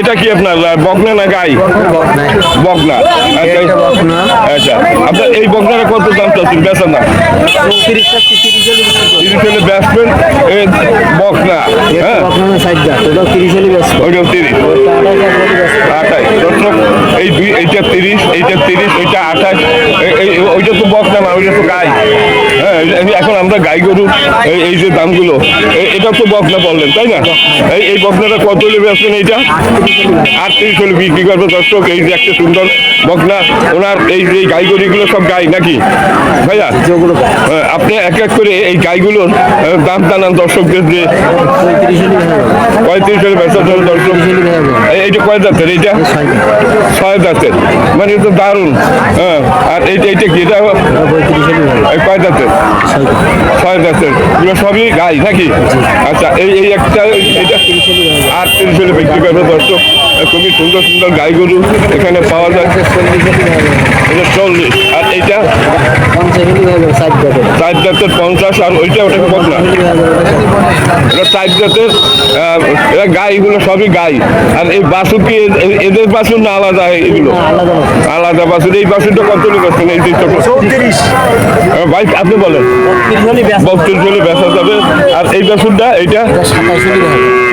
এটা কি আপনার বকনা না গাই? বকনা। আচ্ছা আচ্ছা আপনার এই বকনাটা কত দাম চাচ্ছেন? বেচার না। বেচবেন এ, বকনা হ্যাঁ? ওটাও ওইটাও তিরিশ। আঠাশ দর্শক এই দুই এইটা তিরিশ এইটা তিরিশ ওইটা আঠাশ ওইটা তো বকনা না ওইটা তো গাই। হ্যাঁ এখন আমরা গাই গরু এই- যে দামগুলো এটা তো বকনা বললেন তাই না? এই এই বকনাটা কত হলে বেচবেন এইটা? আটত্রিশ হলে বিক্রি করবে দর্শক এই যে একটা সুন্দর বকনা ওনার এই যে গাই গরুগুলো সব গাই নাকি? ভাইয়া? যেগুলো হ্যাঁ, আপনি এক এক করে এই গাইগুলোর দাম জানান দর্শকদের যে পঁয়ত্রিশ হলে হলে বেচা দর্শক। এইটা কয় জাতের এইটা? ছয় জাতের মানে এটা দারুণ। হ্যাঁ আর এইটা এইটা কি? এটা কয় ষাট ছয় জাতের এগুলো সবই গাই নাকি? আচ্ছা এই এই একটা এইটা আর তিরিশ হলে বিক্রি করবে দর্শক। খুবই সুন্দর সুন্দর গাই গরু এখানে পাওয়া যায়। এটা চল্লিশ। আর এইটা? চার জাতের পঞ্চাশ আর ওইটা ওটা কত না? এটা চার জাতের এরা সবই গাই। আর এই বাসুর কি এদের বাসুর না আলাদা এগুলো? আলাদা বাসুর। এই বাসুরটা কত লিখেছেন এই ভাই আপনি বলেন। বত্রিশ হলে বেচা যাবে। আর এই বাসুরটা এইটা? সাতাশ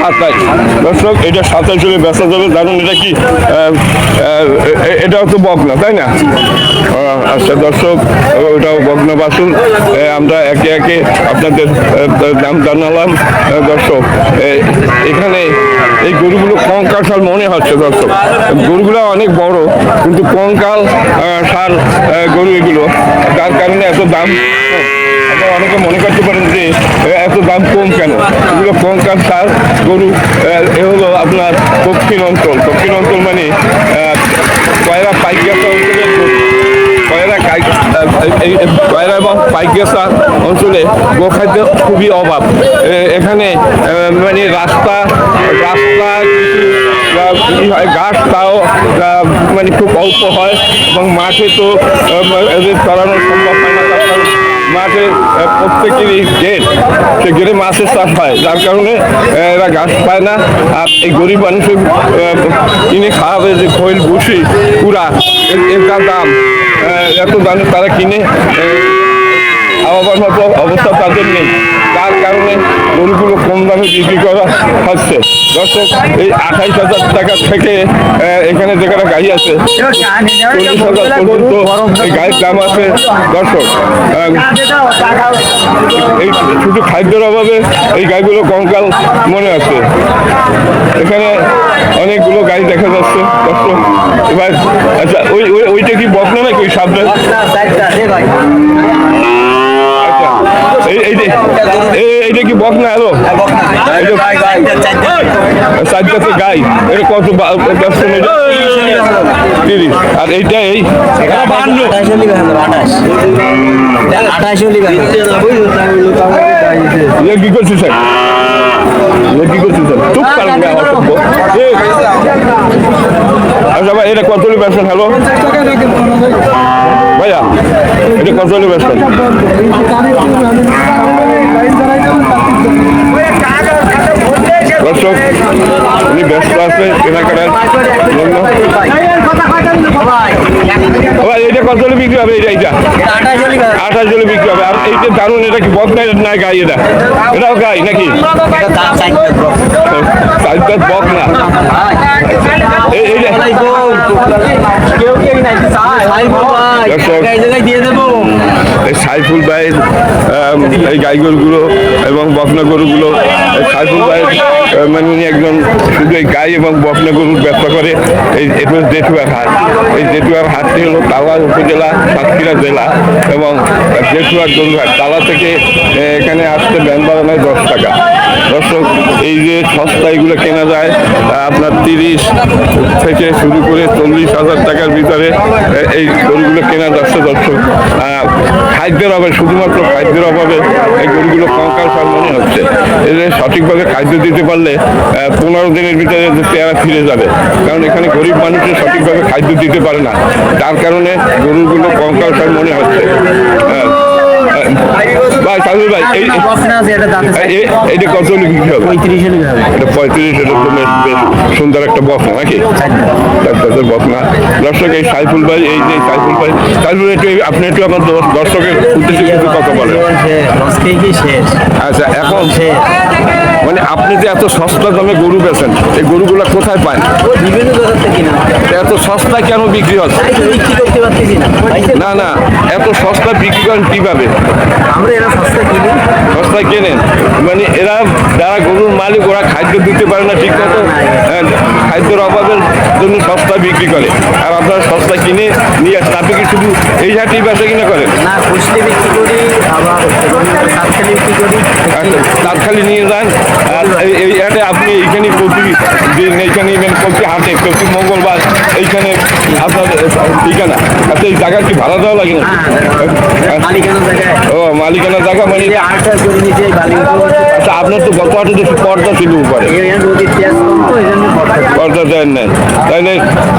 সাতাইশ দর্শক, এটা সাতাইশ হলে বেচা যাবে। জানুন এটা কি এটাও তো বকনা, তাই না? আচ্ছা দর্শক ওটাও বকনা বাসুন আমরা একে একে আপনাদের দাম জানালাম। দর্শক এখানে এই গরুগুলো কঙ্কাল সার মনে হচ্ছে, দর্শক। গরুগুলো অনেক বড়, কিন্তু কঙ্কাল সার গরু এগুলো যার কারণে এত দাম। অনেকে মনে করতে পারেন যে দাম কম কেন? এগুলো কঙ্কাল সার গরু এ, হলো আপনার দক্ষিণ অঞ্চল। দক্ষিণ অঞ্চল মানে কয়রা পাইকাসা অঞ্চলের কয়রা এবং পাইকাসা অঞ্চলে গোখাদ্য খুবই অভাব। এখানে মানে রাস্তা রাস্তা ঘাস তাও মানে খুব অল্প হয় এবং মাঠে তো চড়ানো সম্ভব হয় না। মাঠে প্রত্যেকেরই গেট সে গেটে মাছের চাষ হয়। যার কারণে এরা গাছ পায় না। আর এই গরিব মানুষের কিনে খাওয়াবে যে খৈল, ভুসি, কুড়া, এর দাম এত দামে তারা কিনে আবার মতো অবস্থা তাদের নেই। তার কারণে গরুগুলো কম দামে বিক্রি করা হচ্ছে। দর্শক, এই আঠাইশ হাজার টাকা থেকে এখানে যেখানে গাড়ি আছে, চল্লিশ হাজার পর্যন্ত এই গাড়ির দাম আছে। দর্শক এই শুধু খাদ্যের অভাবে এই গাড়িগুলো কঙ্কাল মনে আছে। এখানে অনেকগুলো গাড়ি দেখা যাচ্ছে। দর্শক, এবার আচ্ছা ওই, ওই- ওইটা কি বকনা নাকি ওই সামনে আচ্ছা এই এই যে এই- এইটা কি বকনা হ্যালো? চারটাতে গাই এটা কত আর এইটা এই? কি করছিস স্যার কি করছিস স্যার না আচ্ছা এটা কত ব্যবসা? হ্যালো? ভাইয়া এটা কত হলে ব্যবসা দর্শক উনি ব্যস্ত আছে কেনাকাটার জন্য। ভাই এটা কত হলে বিক্রি হবে? এটা এইটা। আঠাশ হলে বিক্রি হবে। আর এইটা দারুণ এটা কি বক নাই না গাই এটা? এটাও গাই নাকি? ষাট বক না দর্শক। দিয়ে দেবো। সাইফুল ভাইয়ের এই গাই গরুগুলো এবং বকনা গরুগুলো সাইফুল ভাইয়ের মানে উনি একজন শুধু এই গাই এবং বকনা গরুর ব্যবসা করে, এই এটা জেঠুয়ার হাট। এই জেঠুয়ার হাটটি হলো তালা উপজেলা, সাতক্ষীরা জেলা এবং জেঠুয়ার গরুহাট। তালা থেকে এখানে আসতে ব্যান বাড়ানোয় দশ টাকা। দর্শক, এই যে সস্তা এগুলো কেনা যায় আপনার তিরিশ থেকে শুরু করে চল্লিশ হাজার টাকার ভিতরে এই গরুগুলো কেনা যাচ্ছে দর্শক। খাদ্যের অভাবে, শুধুমাত্র খাদ্যের অভাবে এই গরুগুলো কঙ্কাল সার মনে হচ্ছে। এদের সঠিকভাবে খাদ্য দিতে পারলে পনেরো দিনের ভিতরে পেয়ারা ফিরে যাবে। কারণ এখানে গরিব মানুষের সঠিকভাবে খাদ্য দিতে পারে না। তার কারণে গরুগুলো কঙ্কাল সার মনে হচ্ছে। হ্যাঁ। পঁয়ত্রিশ সুন্দর একটা বকনা নাকি? চার দাঁতের বকনা দর্শক, এই সাইফুল ভাই, এই যে সাইফুল ভাই, সাইফুল আপনি একটু আমার দর্শকের উদ্দেশ্যে কিছু কথা বলেন। আচ্ছা এখন মানে আপনি যে এত সস্তা দামে গরু বেচেন, এই গরুগুলো কোথায় ওই বিভিন্ন জায়গা থেকে কিনা? এত সস্তা কেন বিক্রি হচ্ছে? বিক্রি করতে পারতেছি না? না না এত সস্তা বিক্রি করেন কীভাবে? আমরা এরা সস্তা কিনি। সস্তায় কেনেন? মানে এরা যারা গরুর মালিক ওরা খাদ্য দিতে পারে না ঠিক মতো। হ্যাঁ, খাদ্যের অভাবের জন্য সস্তা বিক্রি করে। আর আপনারা সস্তা কিনে নিয়ে আসেন। আপনি কি শুধু এই হাটেই বেচা কিনা করেন? না খুশলি বিক্রি করি আবার সাতখালি বিক্রি করি। আচ্ছা তাৎখালি নিয়ে যান। আর এই- এই হাটে আপনি এইখানে প্রতিদিন এইখানে ইভেন প্রতি হাটে প্রতি মঙ্গলবার এইখানে ঠিকানা। আচ্ছা এই জায়গা কি ভাড়া দেওয়া লাগে না হ্যাঁ মালিকানা ও মালিকানা জায়গা মানে আচ্ছা আপনার তো গত হাটে দেখি পর্দা ছিল উপরে। পর্দা দেন নেন তাইলে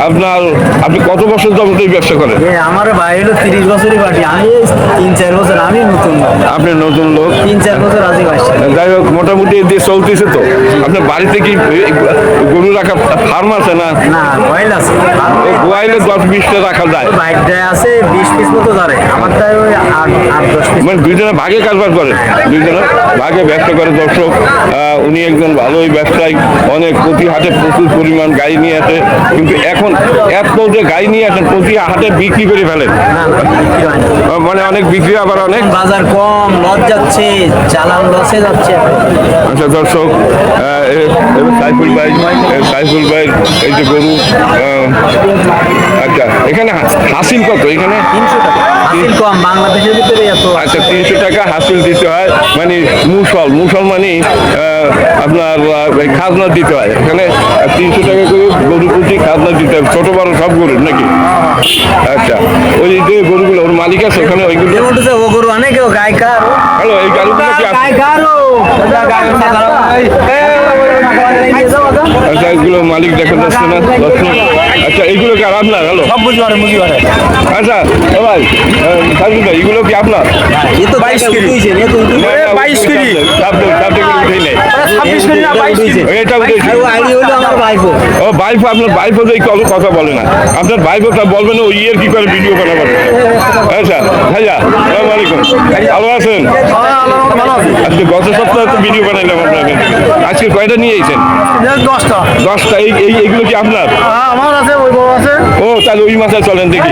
আপনার আপনি কত বছর যাবত এই ব্যবসা করেন? আমার ভাই হলো তিরিশ বছরই বাটি আমি তিন চার বছর আমি নতুন লোক। আপনি নতুন লোক? তিন চার বছর আজই বাসছি যাই হোক মোটামুটি এই দিয়ে চলতেছে তো। আপনার বাড়িতে কি গরু রাখা ফার্ম আছে না? না কয়েল আছে। গোয়াইলে দশ বিশটা রাখা যায় বাইকটায় আছে বিশ পিস মতো ধরে। আমারটায় ওই আট আট দশ পিস। মানে দুইজনে ভাগে কারবার করে দুইজনে ভাগে ব্যবসা করে দর্শক। উনি একজন ভালোই ব্যবসায়ী অনেক প্রতি হাটে প্রচুর পরিমাণ গাই নিয়ে আসে। কিন্তু এখন এত যে গাই নিয়ে আসেন প্রতি হাটে বিক্রি করে ফেলেন। মানে অনেক বিক্রি আবার অনেক। বাজার কম লস যাচ্ছে চালান লসে যাচ্ছে। আচ্ছা দর্শক সাইফুল ভাই সাইফুল ভাই এই যে গরু আচ্ছা। এখানে হাসিল কত? এখানে? তিনশো টাকা। হাসিল কম বাংলাদেশের ভিতরে এত। আচ্ছা তিনশো টাকা হাসিল দিতে হয় মানে মুসল। মুসল মানে আপনার খাজনা দিতে হয়। এখানে তিনশো টাকা করে গরু প্রতি খাজনা দিতে হয়। ছোট বড় সব গরুর নাকি? আচ্ছা ওই যে গরুগুলো ওর মালিক আছে ওখানে ওইগুলো কেউ উঠেছে ও গরু অনেক হ্যালো এই গাড়িগুলো কি আছে? আচ্ছা এগুলো মালিক দেখা যাচ্ছে না দর্শক। আচ্ছা এগুলো কি আর আপনার? হ্যালো। সব বুঝি পারে বুঝি পারে আচ্ছা ও ভাই সাইফুল ভাই এগুলো কি আপনার? এ তো বাইশ কেজি উঠেছে এ তো উঠেছে। না, না, বাইশ কেজি। চাপ দাও, চাপ দিয়ে উঠেই নেই। ছাব্বিশ কেজি না বাইশ কেজি। এটা উঠেছি। ও আইডি হলো আমার ভাইপো ও বাইফ আপনার বাইফও এই কত কথা বলে না। আপনার বাইফও তা বলবেন ও ইয়ের কি করে ভিডিও বানাবেন আচ্ছা ভাইয়া সালাম আলাইকুম। ভালো আছেন? আজকে গত সপ্তাহে তো ভিডিও বানাইলাম আপনাকে। আজকে কয়টা নিয়ে এসেছেন? দশটা। দশটা এই এই- এইগুলো কি আপনার? হ্যাঁ আমার আছে ওই আছে। ও তাহলে ওই মাথায় চলেন দেখি।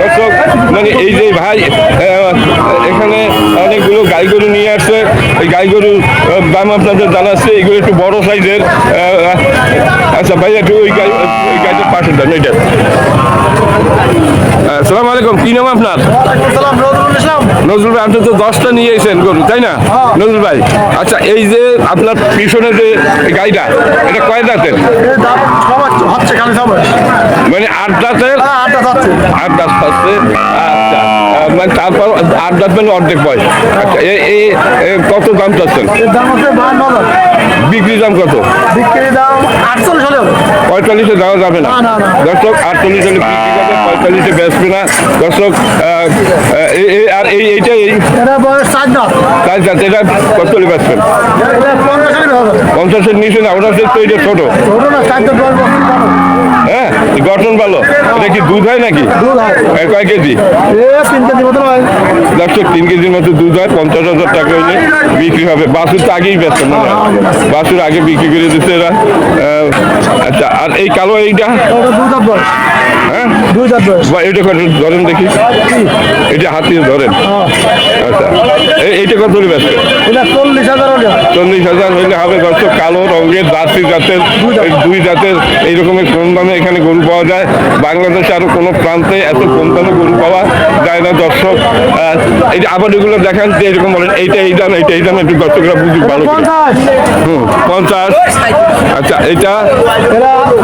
দর্শক মানে এই যে ভাই এখানে অনেকগুলো গাই গরু নিয়ে আসছে। এই গাই গরুর দাম আপনাদের জানাচ্ছে এগুলো একটু বড় সাইজের আচ্ছা ভাই একটু ওই গাই ওই গাইটার পাশে দেন এইটা আসসালামু আলাইকুম কি নাম আপনার? নজরুল ভাই আপনি তো দশটা নিয়ে এসেছেন গরু তাই না? নজরুল ভাই আচ্ছা এই যে আপনার পিছনে যে গাড়িটা এটা কয় দাঁতের? মানে আট দাঁতের? হ্যাঁ আট দাঁত আছে আচ্ছা মানে তারপর আট দাঁত মানে অর্ধেক বয়স। আচ্ছা এ এ এ কত দাম চাচ্ছেন? হচ্ছে বিক্রি দাম কত? বিক্রি দাম আটচল্লিশ হলে হবে। পঁয়তাল্লিশে দেওয়া যাবে না। দর্শক আটচল্লিশ হলে বিক্রি পঁয়তাল্লিশে বেচবে না। দর্শক আর এই এইটা এই চার যাচ্ছে এটা কত হলে বেচবেন? পঞ্চাশের নিচে না ওটা তো এটা ছোটো। হ্যাঁ গঠন ভালো। এটা কি দুধ হয় নাকি? হয়। কয় কেজি? এ তিন হয়। কেজির মতো দুধ হয় পঞ্চাশ হাজার টাকা হইলে বিক্রি হবে। বাসুর তো আগেই ব্যস্ত মনে হয়। বাসুর আগে বিক্রি করে দিচ্ছে এরা। আচ্ছা আর এই কালো এইটা? হ্যাঁ? এইটা কত ধরেন দেখি। এটা হাত ধরেন। আচ্ছা এই- এইটা কত ব্যস্ত? এটা চল্লিশ হাজার চল্লিশ হাজার হইলে হবে দর্শক কালো রঙের জার্সি জাতের দুই জাতের এই রকমের কম দামে এখানে গরু পাওয়া যায়? বাংলাদেশে আরও কোনো প্রান্তে এত কম দামে গরু পাওয়া যায় না দর্শক। এই যে আবার এগুলো দেখান যে এরকম বলেন এইটা এই দাম এইটা এই দাম একটু দর্শকরা বুঝুক ভালো করে। হুম, পঞ্চাশ। আচ্ছা এটা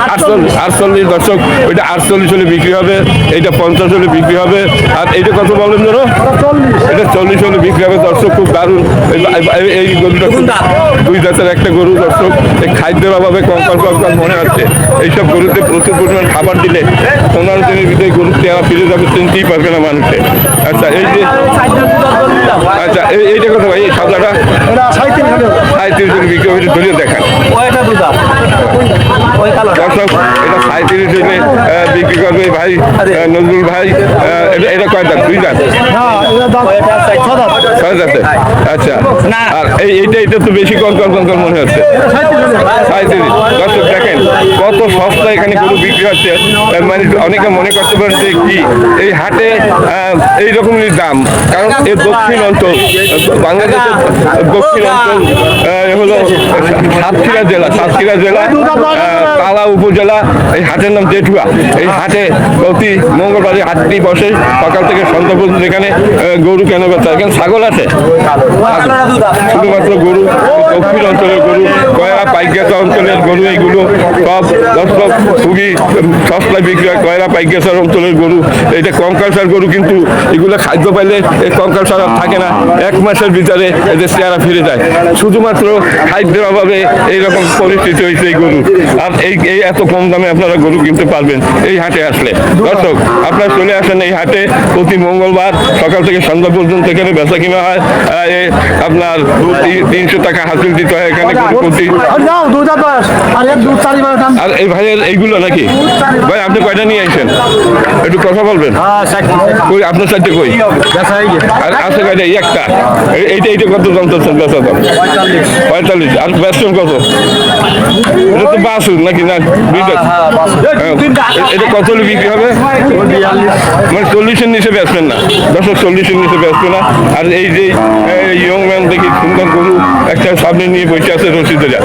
আটচল্লিশ আটচল্লিশ দর্শক ওইটা আটচল্লিশ হলে বিক্রি হবে এইটা পঞ্চাশ হলে বিক্রি হবে। আর এইটা কত বলেন ধরো? এটা চল্লিশ। হলে বিক্রি হবে দর্শক খুব দারুণ। এই- গরুটা খুব দুই জাতের একটা গরু দর্শক। এই খাদ্যের অভাবে কঙ্কাল কঙ্কাল মনে হচ্ছে। এইসব গরুতে প্রচুর পরিমাণ খাবার দিলে পনেরো দিনের ভিতরে গরুর চেহারা ফিরে যাবে চিনতেই পারবে না মানুষে। আচ্ছা এই যে আচ্ছা এইটা কথা ভাই? এই সাদাটা সাঁত্রিশ করে বিক্রি হয়েছে ধরে দেখান। দর্শক এটা সাঁত্রিশ বিক্রি করবে ভাই নজরুল ভাই এটা এটা কয় দাঁত? দুই দাঁত? হ্যাঁ এটা দাম ছয় দাঁতে। আচ্ছা। আর এই এইটা এটা তো বেশি কম কম কম কম মনে হচ্ছে। সাঁত্রিশ দর্শক দেখেন কত সস্তা এখানে গরু বিক্রি হচ্ছে। মানে অনেকে মনে করতে পারেন যে কি এই হাটে আহ, এই রকমই দাম। কারণ এ দক্ষিণ অঞ্চল বাংলাদেশের দক্ষিণ অঞ্চল হলো সাতক্ষীরা জেলা সাতক্ষীরা জেলা উপজেলা, এই হাটের নাম জেঠুয়া। এই হাটে প্রতি মঙ্গলবারে হাটটি বসে। সকাল থেকে সন্ধ্যা পর্যন্ত এখানে গরু কেন বেচা। এখানে ছাগল আছে? শুধুমাত্র গরু দক্ষিণ অঞ্চলের গরু কয়রা পাইকাসা অঞ্চলের গরু এইগুলো সব দর্শক খুবই সস্তায় বিক্রি হয়। কয়রা পাইকাসার অঞ্চলের গরু এটা কঙ্কালসার গরু কিন্তু এগুলো খাদ্য পাইলে এই কঙ্কালসার আর থাকে না। এক মাসের ভিতরে এদের চেহারা ফিরে যায়। শুধুমাত্র খাদ্যের অভাবে এইরকম পরিস্থিতি হয়েছে এই গরু। আর এই এই এত কম দামে আপনারা গরু কিনতে পারবেন এই হাটে আসলে। দর্শক আপনারা চলে আসেন এই হাটে। প্রতি মঙ্গলবার সকাল থেকে সন্ধ্যা পর্যন্ত এখানে বেচা কিনা হয়। আপনার তিনশো টাকা হাসিল দিতে হয় এখানে প্রতি। আর এই ভাইয়ের এইগুলো নাকি? ভাই আপনি কয়টা নিয়ে আসেন একটু কথা বলবেন? কই আপনার সাথে কই? আর আছে কয়টা? এই একটা। এইটা এইটা কত দাম চাচ্ছেন বেচা দাম? পঁয়তাল্লিশ। আর বেচছেন কত? এটা তো বাসুর নাকি না? হ্যাঁ, এটা কত হলে বিক্রি হবে? মানে চল্লিশের নিচে বেচবেন না। না। আর এই যে ইয়ং ম্যান দেখি সুন্দর গরু একটা সামনে নিয়ে বসে আছে রসিদেরা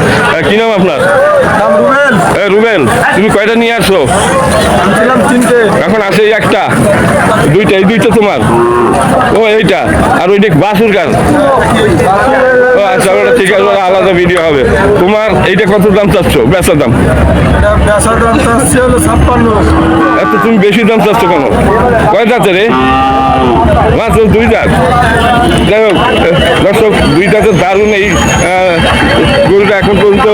কি নাম আপনার? এ, রুবেল তুমি কয়টা নিয়ে তিনটে। এখন আছে এই একটা। দুইটা এই দুইটা তোমার। ও এইটা। আর ওইটা বাসুর গান। ও আচ্ছা ওটা ঠিক আছে আলাদা ভিডিও হবে। তোমার এইটা কত দাম চাচ্ছ? বেচা দাম? এত তুমি বেশি দাম চাচ্ছ কেন? কয় দাঁতে রে? মাত্র দুই দাঁত। যাই হোক দর্শক দুই দাঁতের দারুণ এই গরুটা এখন পর্যন্ত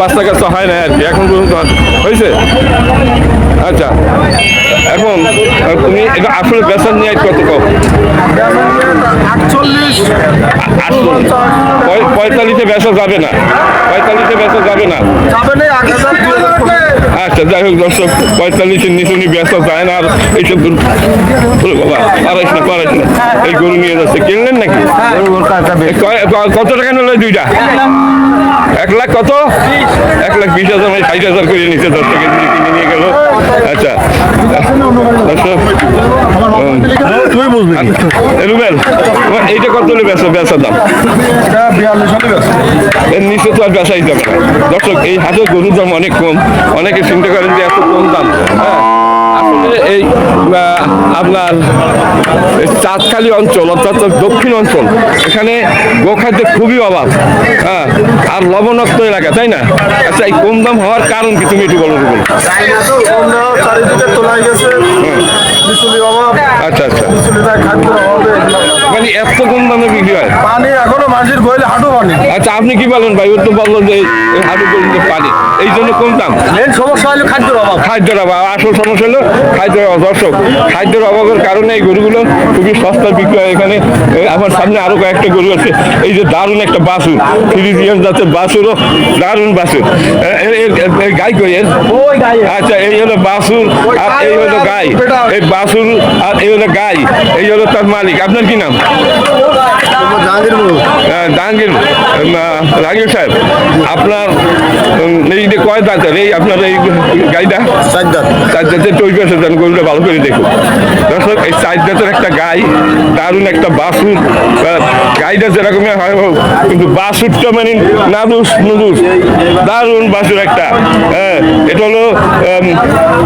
বাচ্চা কাচ্চা হয় না আর কি এখন পর্যন্ত হয়েছে? আচ্ছা এখন তুমি এটা আসলে বেচার নিয়ে কত কম পঁয়তাল্লিশে বেচা যাবে না পঁয়তাল্লিশে বেচা যাবে না। আচ্ছা যাই হোক দর্শক পঁয়তাল্লিশের নিচে উনি ব্যস্ত যায় না আর এইসব বাবা পারাইস না পারাইস না। এই গরু নিয়ে যাচ্ছে কিনলেন নাকি? এ কত টাকা নিল দুইটা? এক লাখ কত? এক লাখ বিশ হাজার মানে ষাট হাজার করে নিচে দশ টাকা দিয়ে কিনে নিয়ে গেল। আচ্ছা। রুবেল এইটা কত হলে বেচা বেচার দাম। এটা বিয়াল্লিশ এর নিচে তো আর বেচাই যাবে না। দর্শক এই হাটের গরুর দাম অনেক কম। অনেকে চিন্তা করেন যে এত কম দাম। হ্যাঁ। আসলে এই আপনার চাঁদখালি অঞ্চল অর্থাৎ দক্ষিণ অঞ্চল এখানে গোখাদ্যের খুবই অভাব হ্যাঁ আর লবণাক্ত এলাকা তাই না? আচ্ছা এই কম দাম হওয়ার কারণ কি তুমি একটু বলো বলো। অভাব আচ্ছা আচ্ছা। মানে এত কম দামে বিক্রি হয়? পানি এখনও মাঝির গইলে হাঁটু পানি। আচ্ছা আপনি কি বলেন ভাই? ও তো বলল যে হাটু পানি। এই জন্য কম দাম। মেন সমস্যা হলো খাদ্যের অভাব। খাদ্যের অভাব। আসল সমস্যা হলো খাদ্যের অভাব। দর্শক খাদ্যের অভাবের কারণে এই গরুগুলো খুবই সস্তা বিক্রি হয়। এখানে আমার সামনে আরও কয়েকটা গরু আছে। এই যে দারুণ একটা বাসুর ফ্রিজিয়ান জাতের বাসুরও দারুণ বাসুর গাই কই এর? আচ্ছা এই হলো বাসুর আর এই হলো গাই। এই বাসুর আর এই হলো গাই। এই হলো তার মালিক। আপনার কি নাম? জাহাঙ্গীর জাহাঙ্গীর উম, সাহেব আপনার এই যে কয় দাঁতের এই আপনার এই গাইটা চার জাতের তৈরি আছে গরুটা ভালো করে দেখুন। দর্শক এই চার জাতের একটা গাই দারুণ একটা বাসুর গাইটা যেরকমই হয় হোক কিন্তু বাসুরটা মানে নাদুস নুদুস দারুণ বাসুর একটা হ্যাঁ এটা হলো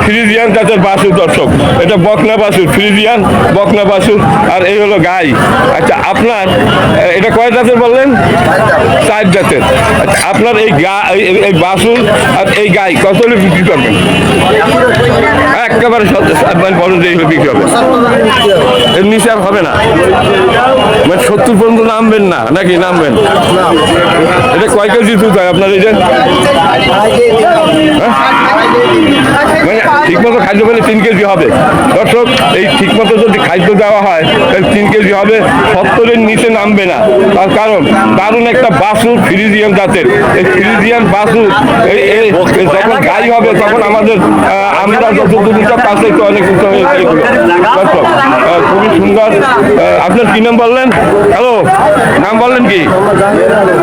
ফ্রিজিয়ান জাতের বাসুর দর্শক। এটা বকনা বাসুর ফ্রিজিয়ান বকনা বাসুর আর এই হলো গাই। আচ্ছা আপনার এটা কয় জাতের বললেন? চার জাতের। আপনার এই গা এই- বাসুর আর এই গাই কত হলে বিক্রি করবেন? একেবারে মানে বড় যে হলে বিক্রি হবে। এর নিচে আর হবে না। মানে সত্তর পর্যন্ত নামবেন না নাকি নামবেন? এটা কয় কেজি দুধ হয় আপনার এই যে? ঠিক মতো খাদ্য পেলে তিন কেজি হবে। দর্শক এই ঠিক মতো যদি খাদ্য দেওয়া হয় তাহলে তিন কেজি হবে। সত্তরের নিচে নামবে না। তার কারণ দারুণ একটা বাসুর ফ্রিজিয়ান জাতের। এই ফ্রিজিয়ান বাসুর যখন গাড়ি হবে তখন আমাদের আমরা যতটুকু সব কাছে তো অনেক কিছু হয়ে দর্শক, খুবই সুন্দর আপনার কি নাম বললেন? হ্যালো নাম বললেন কি?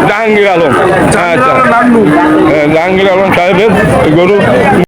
জাহাঙ্গীর আলম। আচ্ছা। জাহাঙ্গীর আলম সাহেবের গরু।